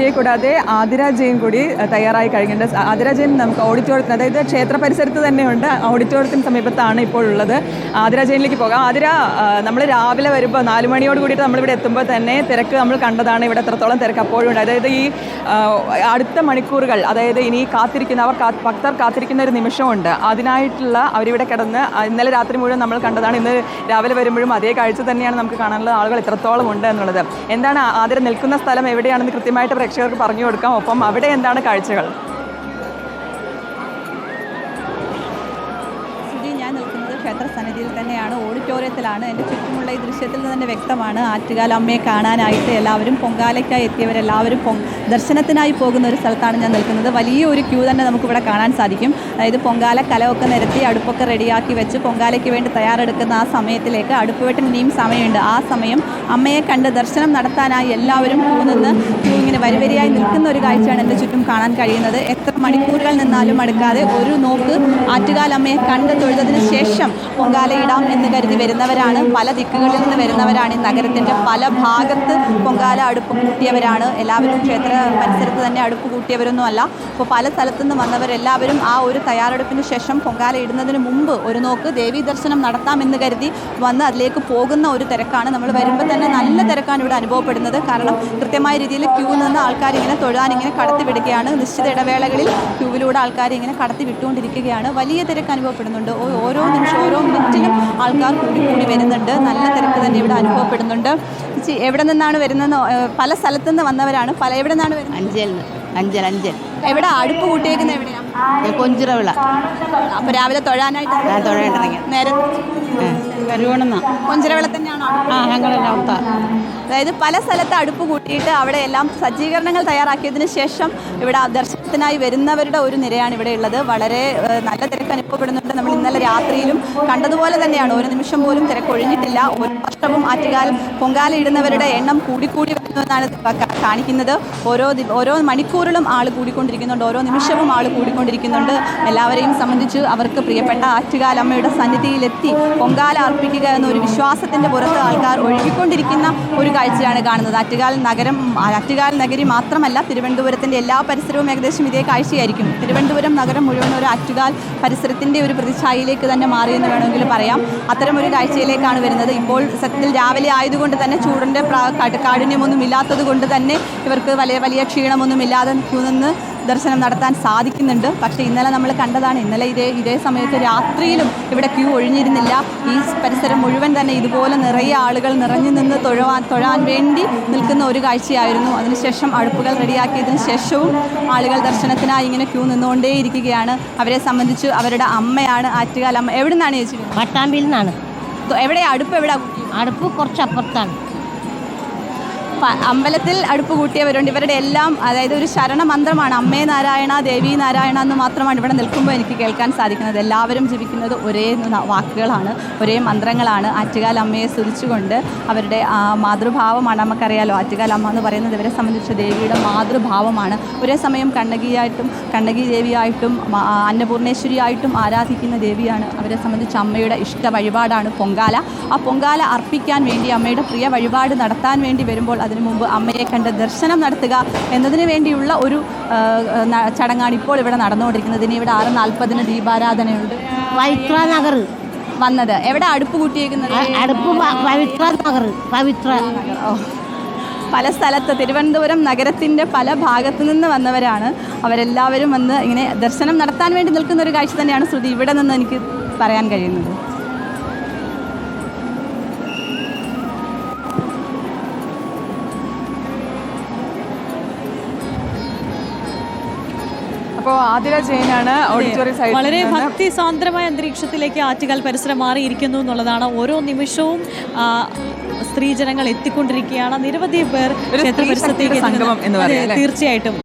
ഋഷിയെ കൂടാതെ ആതിര ജെയിൻ കൂടി തയ്യാറായി കഴിഞ്ഞിട്ടുണ്ട്. ആതിര നമുക്ക് ഓഡിറ്റോറിയത്തിന് അതായത് ക്ഷേത്ര പരിസരത്ത് തന്നെയുണ്ട്. ഓഡിറ്റോറിയത്തിന് സമീപത്താണ് ഇപ്പോൾ ഉള്ളത്. ആതിര ജെയിനിലേക്ക് പോകാം. ആതിര നമ്മൾ രാവിലെ വരുമ്പോൾ നാല് മണിയോട് കൂടിയിട്ട് നമ്മളിവിടെ എത്തുമ്പോൾ തന്നെ തിരക്ക് നമ്മൾ കണ്ടതാണ്. ഇവിടെ എത്രത്തോളം തിരക്ക് അപ്പോഴും ഉണ്ട്. അതായത് ഈ അടുത്ത മണിക്കൂറുകൾ അതായത് ഇനി കാത്തിരിക്കുന്ന അവർ ഭക്തർ കാത്തിരിക്കുന്ന ഒരു നിമിഷമുണ്ട്. അതിനായിട്ടുള്ള അവരിവിടെ കിടന്ന് ഇന്നലെ രാത്രി മുഴുവൻ നമ്മൾ കണ്ടതാണ്. ഇന്ന് രാവിലെ വരുമ്പോഴും അതേ കാഴ്ച തന്നെയാണ് നമുക്ക് കാണാനുള്ള ആളുകൾ എത്രത്തോളം ഉണ്ട് എന്നുള്ളത്. എന്താണ് ആതിര നിൽക്കുന്ന സ്ഥലം എവിടെയാണെന്ന് കൃത്യമായിട്ട് പ്രേക്ഷകർക്ക് പറഞ്ഞു കൊടുക്കാം. ഒപ്പം അവിടെ എന്താണ് കാഴ്ചകൾ? ഞാൻ നിൽക്കുന്നത് ക്ഷേത്ര തന്നെയാണ്. ഓഡിറ്റോറിയത്തിലാണ്. എന്റെ ചുറ്റുമുള്ള ഈ ദൃശ്യത്തിൽ തന്നെ വ്യക്തമാണ്. ആറ്റുകാൽ അമ്മയെ കാണാനായിട്ട് എല്ലാവരും പൊങ്കാലയ്ക്കായി എത്തിയവരെല്ലാവരും പൊ ദർശനത്തിനായി പോകുന്ന ഒരു സ്ഥലത്താണ് ഞാൻ നിൽക്കുന്നത്. വലിയ ഒരു ക്യൂ തന്നെ നമുക്കിവിടെ കാണാൻ സാധിക്കും. അതായത് പൊങ്കാല കലമൊക്കെ നിരത്തി അടുപ്പൊക്കെ റെഡിയാക്കി വെച്ച് പൊങ്കാലയ്ക്ക് വേണ്ടി തയ്യാറെടുക്കുന്ന ആ സമയത്തിലേക്ക് അടുപ്പ് വെട്ടിന് ഇനിയും സമയമുണ്ട്. ആ സമയം അമ്മയെ കണ്ട് ദർശനം നടത്താനായി എല്ലാവരും നിന്ന്. ക്യൂ വരിവരിയായി നിൽക്കുന്ന ഒരു കാഴ്ചയാണ് എന്റെ ചുറ്റും കാണാൻ കഴിയുന്നത്. എത്ര മണിക്കൂറുകൾ നിന്നാലും അടുക്കാതെ ഒരു നോക്ക് ആറ്റുകാലമ്മയെ കണ്ട് തൊഴുതതിന് ശേഷം പൊങ്കാലയിടാം എന്ന് കരുതി വരുന്നവരാണ്. പല ദിക്കുകളിൽ നിന്ന് വരുന്നവരാണ് ഈ നഗരത്തിന്റെ പല ഭാഗത്ത് പൊങ്കാല അടുപ്പ് കൂട്ടിയവരാണ്. എല്ലാവരും ക്ഷേത്ര പരിസരത്ത് തന്നെ അടുപ്പ് കൂട്ടിയവരൊന്നും അല്ല. അപ്പോൾ പല സ്ഥലത്തു നിന്ന് വന്നവരെല്ലാവരും ആ ഒരു തയ്യാറെടുപ്പിന് ശേഷം പൊങ്കാല ഇടുന്നതിന് മുമ്പ് ഒരു നോക്ക് ദേവി ദർശനം നടത്താമെന്ന് കരുതി വന്ന് അതിലേക്ക് പോകുന്ന ഒരു തിരക്കാണ് നമ്മൾ വരുമ്പോൾ തന്നെ നല്ല തിരക്കാണ് ഇവിടെ അനുഭവപ്പെടുന്നത്. കാരണം കൃത്യമായ രീതിയിൽ ക്യൂ നിന്ന് ആൾക്കാർ ഇങ്ങനെ തൊഴാൻ ഇങ്ങനെ കടത്തി വിടുകയാണ്. നിശ്ചിത ഇടവേളകളിൽ ക്യൂവിലൂടെ ആൾക്കാർ ഇങ്ങനെ കടത്തി വിട്ടുകൊണ്ടിരിക്കുകയാണ്. വലിയ തിരക്ക് അനുഭവപ്പെടുന്നുണ്ട്. ഓരോ നിമിഷം ഓരോ മിനിറ്റിലും ആൾക്കാർ കൂടി കൂടി വരുന്നുണ്ട്. നല്ല തിരക്ക് തന്നെ ഇവിടെ അനുഭവപ്പെടുന്നുണ്ട്. എവിടെ നിന്നാണ് വരുന്നത് പല സ്ഥലത്തുനിന്ന് വന്നവരാണ്. പല എവിടെ നിന്നാണ് വരുന്നത്? അഞ്ചൽ അഞ്ചൽ അഞ്ചൽ. എവിടെ? അടുപ്പ് കൂട്ടിയേക്കുന്നത് എവിടെയാണ് കൊഞ്ചിറവിള. അപ്പോൾ രാവിലെ തൊഴാനായിട്ട് തൊഴാണ്ടിറങ്ങി നേരെ കരുവണെന്ന കൊഞ്ചരവിള തന്നെയാണോ? ആ ഞങ്ങളെല്ലാം അതായത് പല സ്ഥലത്ത് അടുപ്പ് കൂട്ടിയിട്ട് അവിടെ എല്ലാം സജ്ജീകരണങ്ങൾ തയ്യാറാക്കിയതിന് ശേഷം ഇവിടെ ദർശനത്തിനായി വരുന്നവരുടെ ഒരു നിരയാണ് ഇവിടെ ഉള്ളത്. വളരെ നല്ല തിരക്ക് അനുഭവപ്പെടുന്നുണ്ട്. നമ്മൾ ഇന്നലെ രാത്രിയിലും കണ്ടതുപോലെ തന്നെയാണ്. ഒരു നിമിഷം പോലും തിരക്ക് ഒഴിഞ്ഞിട്ടില്ല. ഒരു വർഷവും ആറ്റുകാൽ പൊങ്കാല ഇടുന്നവരുടെ എണ്ണം കൂടിക്കൂടി വരുന്നുവെന്നാണ് കാണിക്കുന്നത്. ഓരോ ഓരോ മണിക്കൂറിലും ആൾ കൂടിക്കൊണ്ടിരിക്കുന്നുണ്ട്. ഓരോ നിമിഷവും ആൾ കൂടിക്കൊണ്ടിരിക്കുന്നുണ്ട്. എല്ലാവരെയും സംബന്ധിച്ച് അവർക്ക് പ്രിയപ്പെട്ട ആറ്റുകാലമ്മയുടെ സന്നിധിയിലെത്തി പൊങ്കാല അർപ്പിക്കുക എന്നൊരു വിശ്വാസത്തിന്റെ പുറത്ത് ആൾക്കാർ ഒഴുകിക്കൊണ്ടിരിക്കുന്ന ഒരു കാഴ്ചയാണ് കാണുന്നത്. ആറ്റുകാൽ നഗരം ആറ്റുകാൽ നഗരി മാത്രമല്ല തിരുവനന്തപുരത്തിന്റെ എല്ലാ പരിസരവും ഏകദേശം ഇതേ കാഴ്ചയായിരിക്കും. തിരുവനന്തപുരം നഗരം മുഴുവൻ ഒരു ആറ്റുകാൽ പരിസരത്തിന്റെ ഒരു പ്രതിച്ഛായയിലേക്ക് തന്നെ മാറിയെന്ന് വേണമെങ്കിൽ പറയാം. അത്തരം ഒരു കാഴ്ചയിലേക്കാണ് വരുന്നത്. ഇപ്പോൾ സത്യത്തിൽ രാവിലെ ആയതുകൊണ്ട് തന്നെ ചൂടിന്റെ കാഠിന്യമൊന്നും ഇല്ലാത്തത് കൊണ്ട് തന്നെ ഇവർക്ക് വലിയ വലിയ ക്ഷീണമൊന്നും ഇല്ലാതെ നിന്ന്. ദർശനം നടത്താൻ സാധിക്കുന്നുണ്ട്. പക്ഷേ ഇന്നലെ നമ്മൾ കണ്ടതാണ് ഇന്നലെ ഇതേ ഇതേ സമയത്ത് രാത്രിയിലും ഇവിടെ ക്യൂ ഒഴിഞ്ഞിരുന്നില്ല. ഈ പരിസരം മുഴുവൻ തന്നെ ഇതുപോലെ നിറയെ ആളുകൾ നിറഞ്ഞു നിന്ന് തൊഴുവാൻ തൊഴാൻ വേണ്ടി നിൽക്കുന്ന ഒരു കാഴ്ചയായിരുന്നു. അതിനുശേഷം അടുപ്പുകൾ റെഡിയാക്കിയതിന് ശേഷവും ആളുകൾ ദർശനത്തിനായി ഇങ്ങനെ ക്യൂ നിന്നുകൊണ്ടേയിരിക്കുകയാണ്. അവരെ സംബന്ധിച്ച് അവരുടെ അമ്മയാണ് ആറ്റുകാലം എവിടെ നിന്നാണ് ചേച്ചി പട്ടാമ്പിയിൽ നിന്നാണ്. എവിടെ അടുപ്പ് എവിടെ? അടുപ്പ് കുറച്ച് അപ്പുറത്താണ് അമ്പലത്തിൽ അടുപ്പ് കൂട്ടിയവരുണ്ട്. ഇവരുടെ എല്ലാം അതായത് ഒരു ശരണമന്ത്രമാണ്. അമ്മേ നാരായണ ദേവി നാരായണ എന്ന് മാത്രമാണ് ഇവിടെ നിൽക്കുമ്പോൾ എനിക്ക് കേൾക്കാൻ സാധിക്കുന്നത്. എല്ലാവരും ജീവിക്കുന്നത് ഒരേ വാക്കുകളാണ് ഒരേ മന്ത്രങ്ങളാണ്. ആറ്റുകാൽ അമ്മയെ സ്തുതിച്ചുകൊണ്ട് അവരുടെ മാതൃഭാവമാണ്. നമുക്കറിയാലോ ആറ്റുകാൽ അമ്മ എന്ന് പറയുന്നത് ഇവരെ സംബന്ധിച്ച് ദേവിയുടെ മാതൃഭാവമാണ്. ഒരേ സമയം കണ്ണകിയായിട്ടും കണ്ണകി ദേവിയായിട്ടും അന്നപൂർണേശ്വരിയായിട്ടും ആരാധിക്കുന്ന ദേവിയാണ് അവരെ സംബന്ധിച്ച് അമ്മയുടെ ഇഷ്ട വഴിപാടാണ് പൊങ്കാല. ആ പൊങ്കാല അർപ്പിക്കാൻ വേണ്ടി അമ്മയുടെ പ്രിയ വഴിപാട് നടത്താൻ വേണ്ടി വരുമ്പോൾ അതിനു മുമ്പ് അമ്മയെ കണ്ട് ദർശനം നടത്തുക എന്നതിന് വേണ്ടിയുള്ള ഒരു ചടങ്ങാണ് ഇപ്പോൾ ഇവിടെ നടന്നുകൊണ്ടിരിക്കുന്നത്. ഇനി ഇവിടെ ആറ് നാൽപ്പതിന് ദീപാരാധനയുണ്ട്. പവിത്ര നഗർ. വന്നത്. എവിടെ അടുപ്പ് കൂട്ടിയേക്കുന്നത്? അടുപ്പ് പവിത്ര നഗർ. പവിത്ര. പല സ്ഥലത്ത് തിരുവനന്തപുരം നഗരത്തിന്റെ പല ഭാഗത്തു നിന്ന് വന്നവരാണ്. അവരെല്ലാവരും വന്ന് ഇങ്ങനെ ദർശനം നടത്താൻ വേണ്ടി നിൽക്കുന്ന ഒരു കാഴ്ച തന്നെയാണ് ശ്രുതി ഇവിടെ നിന്ന് എനിക്ക് പറയാൻ കഴിയുന്നത്. അപ്പോൾ ആതിര ജെയിനാണ് ഓഡിറ്റോറിയം സൈഡിൽ വളരെ ഭക്തി സാന്ദ്രമായ അന്തരീക്ഷത്തിലേക്ക് ആറ്റുകാൽ പരിസരം മാറിയിരിക്കുന്നു എന്നുള്ളതാണ് ഓരോ നിമിഷവും സ്ത്രീജനങ്ങൾ എത്തിക്കൊണ്ടിരിക്കുകയാണ്. നിരവധി പേർ ക്ഷേത്ര പരിസരത്തേക്ക്? തീർച്ചയായിട്ടും.